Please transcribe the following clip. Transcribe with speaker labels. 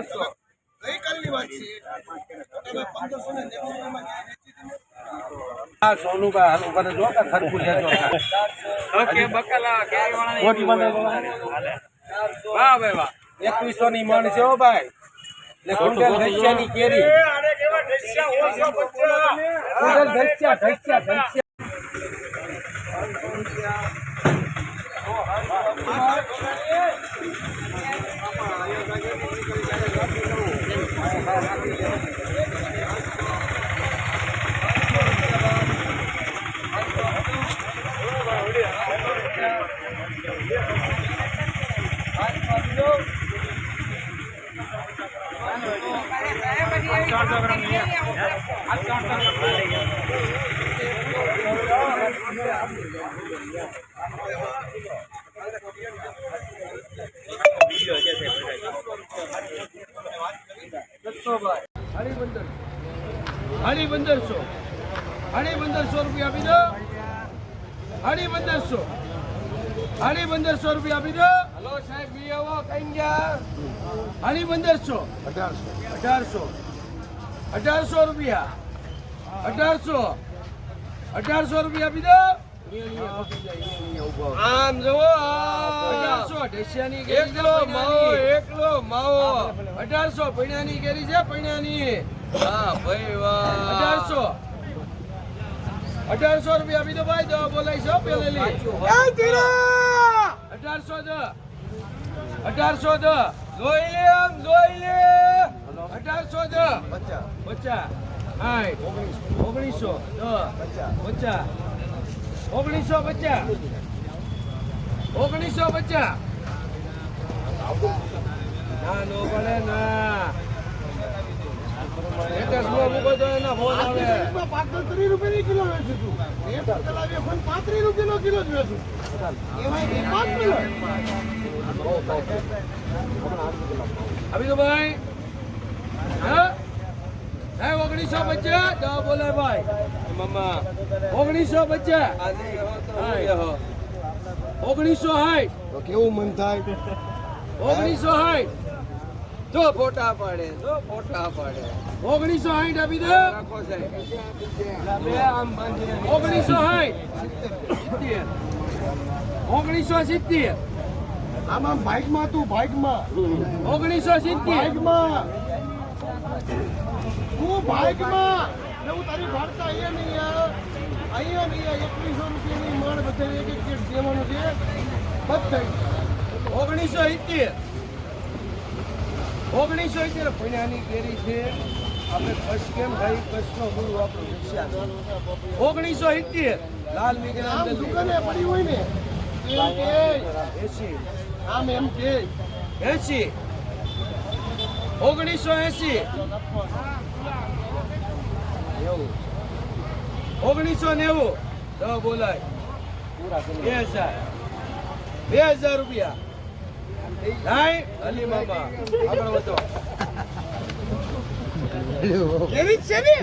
Speaker 1: બસો.
Speaker 2: ગઈકાલની વાત છે. તમે પંદરસો ને નેવું
Speaker 3: આ સોનુભાઈ હાલ ઊભા જો કે ખરકું લેજો
Speaker 1: ઓકે બકાલા કેરી
Speaker 3: મોટી
Speaker 1: વાળા
Speaker 3: મને
Speaker 1: વાહ ભાઈ વાહ.
Speaker 3: ની મણ છે હો ભાઈ. ને કુંડલ ધસ્યાની કેરી. કુંડલ
Speaker 2: અઢી પંદરસો હાડી પંદરસો રૂપિયા આપી દો. હાડી પંદરસો અઢી પંદરસો રૂપિયા આપી દો. હલો સાહેબ બી આવો કઈ ગયા? અઢી પંદરસો અઢારસો. અઢારસો. રૂપિયા. અઢારસો. અઢારસો રૂપિયા આપી દો. આમ જુઓ અઢારસો ઢેસિયાની એકલો માવો એકલો માવો. અઢારસો પૈણાની કેરી છે પૈણાની. હા ભાઈ વાહ. અઢારસો. અઢારસો રૂપિયા આપી દો ભાઈ દવા બોલાય છો પેલેલી અઢારસો દો અઢારસો દ જોઈ લે આમ જોઈ લે. અઢારસો બચ્ચા પચાસ. હાઈ ઓગણીસો દો પચાસ. ઓગણીસો પચાસ. ઓગણીસો પચાસ. ના નો પડે ના.
Speaker 4: પાંત્રીસ રૂપિયાની કિલો વેચું છું. પાંત્રીસ રૂપિયાનો કિલો જ વેચું.
Speaker 2: આવી તો ભાઈ. હા? હે ઓગણીસો પચાસ? દવા બોલે ભાઈ.
Speaker 1: મમ્મા
Speaker 2: ઓગણીસો પચાસ? ઓગણીસો સાઠ
Speaker 4: તો કેવું મન થાય?
Speaker 2: ઓગણીસો સાઠ
Speaker 1: જો ફોટા પાડે જો ફોટા પાડે.
Speaker 2: ઓગણીસો સાઠ આપી દે.
Speaker 1: રાખો સાહેબ. બે આમ
Speaker 2: ઓગણીસો સાઠ ઓગણીસો સિત્તેર.
Speaker 4: આમાં બાઇકમાં તું બાઇકમાં
Speaker 2: ઓગણીસો સિત્તેર.
Speaker 4: બાઇકમાં તું બાઇકમાં એવું તારી ભરતા અહીંયા નહીં યાર અહીંયા નહીં યાર એકવીસો રૂપિયાની માણ બધા એક એક કેટ દેવાનું છે. બધા
Speaker 2: ઓગણીસો સિત્તેર. ઓગણીસો સિત્તેર ભણ્યાની કેરી છે? આપણે કચ્છ કેમ ભાઈ? કચ્છનો ગુરુ આપણો વિશ્વાસ ઓગણીસો સિત્તેર. લાલ વિજ્ઞાન
Speaker 4: દુકાને પડી હોય ને
Speaker 2: એસી.
Speaker 4: આમ એમ કે.
Speaker 2: એસી. ઓગણીસો એસી. ઓગણીસો નેવું. તો બોલાય. બે હજાર. બે હજાર રૂપિયા. થાય અલી મામા આગળ વધો.
Speaker 4: એવી છે ને?